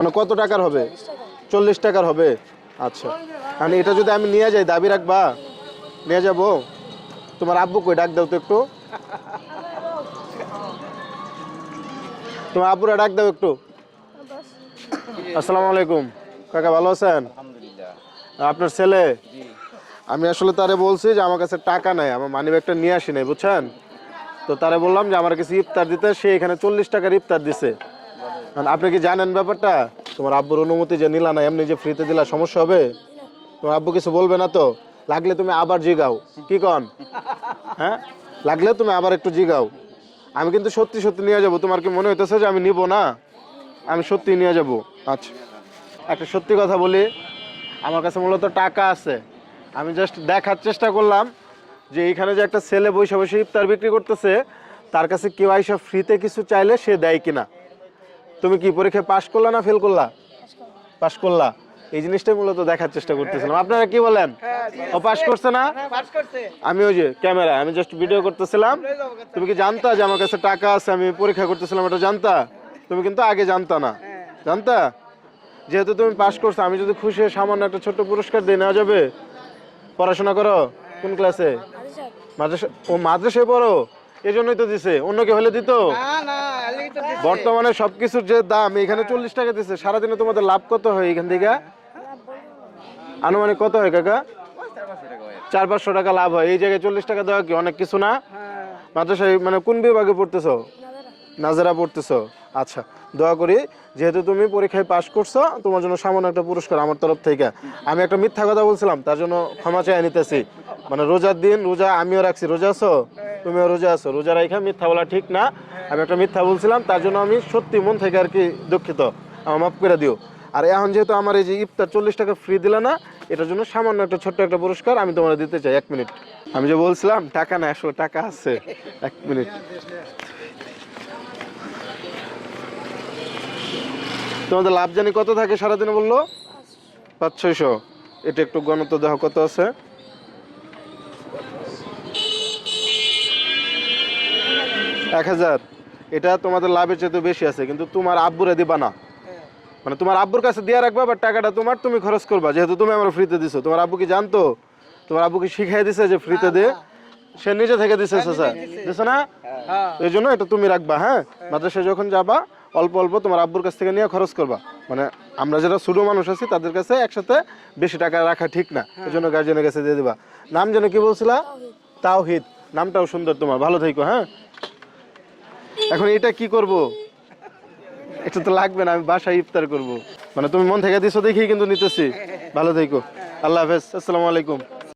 মানে কত টাকার হবে? চল্লিশ টাকার হবে। আচ্ছা। মানে এটা যদি আমি নিয়ে যাই দাবি রাখবা? নিয়ে যাব? তোমার আব্বু কই? ডাক দাও তো একটু। তোমার আব্বুরা ডাক দাও একটু। আসসালামু আলাইকুম। কাকা ভালো আছেন? আপনার ছেলে? আমি আসলে তারে বলছি যে আমার কাছে টাকা নাই আমার মানি ব্যাগটা নিয়ে আসি নাই বুঝছেন? তো তারে বললাম যে আমার কাছে ইফতার দিতে সে এখানে চল্লিশ টাকার ইফতার দিছে। এখন আপনি কি জানেন ব্যাপারটা? তোমার আব্বুর অনুমতি যে নিলা না, এমনি যে ফ্রিতে দিলা, সমস্যা হবে? তোমার আব্বু কিছু বলবে না তো? লাগলে তুমি আবার জিগাও। কি কন? হ্যাঁ? লাগলে তুমি আবার একটু জিগাও। আমি কিন্তু সত্যি সত্যি নিয়ে যাব। তোমার কি মনে হইতেছে যে আমি নিব না? আমি সত্যি নিয়ে যাব। আচ্ছা। একটা সত্যি কথা বলি। আমার কাছে মূলত টাকা আছে। আমি জাস্ট দেখার চেষ্টা করলাম যে এইখানে যে একটা ছেলে বসে বসে ইফতার বিক্রি করতেছে, তার কাছে কেউ আইসা ফ্রিতে কিছু চাইলে সে দেয় কিনা। তুমি কি পরীক্ষায় পাশ করলা না ফেল করলা? পাশ করলা। এই জিনিসটাই মূলত দেখার চেষ্টা করতেছিলাম। আপনারা কি বলেন? ও পাশ করছে না? আমি ওই যে ক্যামেরা আমি জাস্ট ভিডিও করতেছিলাম। তুমি কি জানতা যে আমার কাছে টাকা আছে আমি পরীক্ষা করতেছিলাম এটা জানতা? তুমি কিন্তু আগে জানতা না। জানতা? যেহেতু তুমি পাশ করছ আমি যদি খুশি হয়ে সামান্য একটা ছোট্ট পুরস্কার দিয়ে নেওয়া যাবে? পড়াশোনা করো? কোন ক্লাসে মাদ্রাসা ও মাদ্রাসায় পড়ো? এই জন্যই তো দিছে। অন্য কেউ হলে দিত? বর্তমানে সবকিছুর যে দাম এখানে চল্লিশ টাকা দিছে। সারাদিনে তোমাদের লাভ কত হয় এখান থেকে? আনুমানিক কত হয় কাকা? চার পাঁচশো টাকা লাভ হয়। এই জায়গায় চল্লিশ টাকা দেওয়া কি অনেক কিছু না? মাদ্রাসায় মানে কোন বিভাগে পড়তেছো? নাজারা। পড়তেছো। আচ্ছা দোয়া করি যেহেতু তুমি পরীক্ষায় পাশ করছ তোমার জন্য সামান্য একটা পুরস্কার আমার তরফ থেকে। আমি একটা মিথ্যা কথা বলছিলাম তার জন্য ক্ষমা চাই নিতেছি। মানে রোজার দিন রোজা আমিও রাখছি। রোজা আছো? তুমিও রোজা আছো। রোজা রাখা মিথ্যা বলা ঠিক না। আমি একটা মিথ্যা বলছিলাম তার জন্য আমি সত্যি মন থেকে আর কি দুঃখিত। আমার মাফ করে দিও। আর এখন যেহেতু আমার এই যে ইফতার চল্লিশ টাকা ফ্রি দিলে না এটার জন্য সামান্য একটা ছোট্ট একটা পুরস্কার আমি তোমার দিতে চাই এক মিনিট আমি যে বলছিলাম টাকা না আসলে টাকা আছে। এক মিনিট তোমাদের লাভ জানি কত থাকে সারাদিনে বলল? পাঁচ ছয়শো। এটা একটু গণত দেহ কত আছে। এক হাজার। এটা তোমাদের লাভের চেয়ে তো বেশি আছে কিন্তু তোমার আব্বুরে দিবা না। মানে তোমার আব্বুর কাছে দিয়ে রাখবা বা টাকাটা তোমার তুমি খরচ করবা। যেহেতু তুমি আমার ফ্রিতে দিছো। তোমার আব্বু কি জানতো? তোমার আব্বু কি শিখাই দিছে যে ফ্রিতে দে? সে নিজে থেকে দিছে চাচা। দিছো। না? এই জন্য এটা তুমি রাখবা হ্যাঁ? মাদ্রাসায় যখন যাবা অল্প অল্প তোমার আব্বুর কাছ থেকে নিয়ে খরচ করবা। মানে আমরা যারা ছোট মানুষ আছি তাদের কাছে একসাথে বেশি টাকা রাখা ঠিক না। এই জন্য গার্জেনের কাছে দিয়ে দিবা। নাম যেন কি বলছিলা? তাওহিদ। নামটাও সুন্দর তোমার। ভালো থেকো হ্যাঁ? এখন এটা কি করব? এটা তো লাগবে না, আমি বাসায় ইফতার করব। মানে তুমি মন থেকে দিছো দেখি কিন্তু নিতেছি। ভালো থেকো। আল্লাহ হাফেজ। আসসালামু আলাইকুম।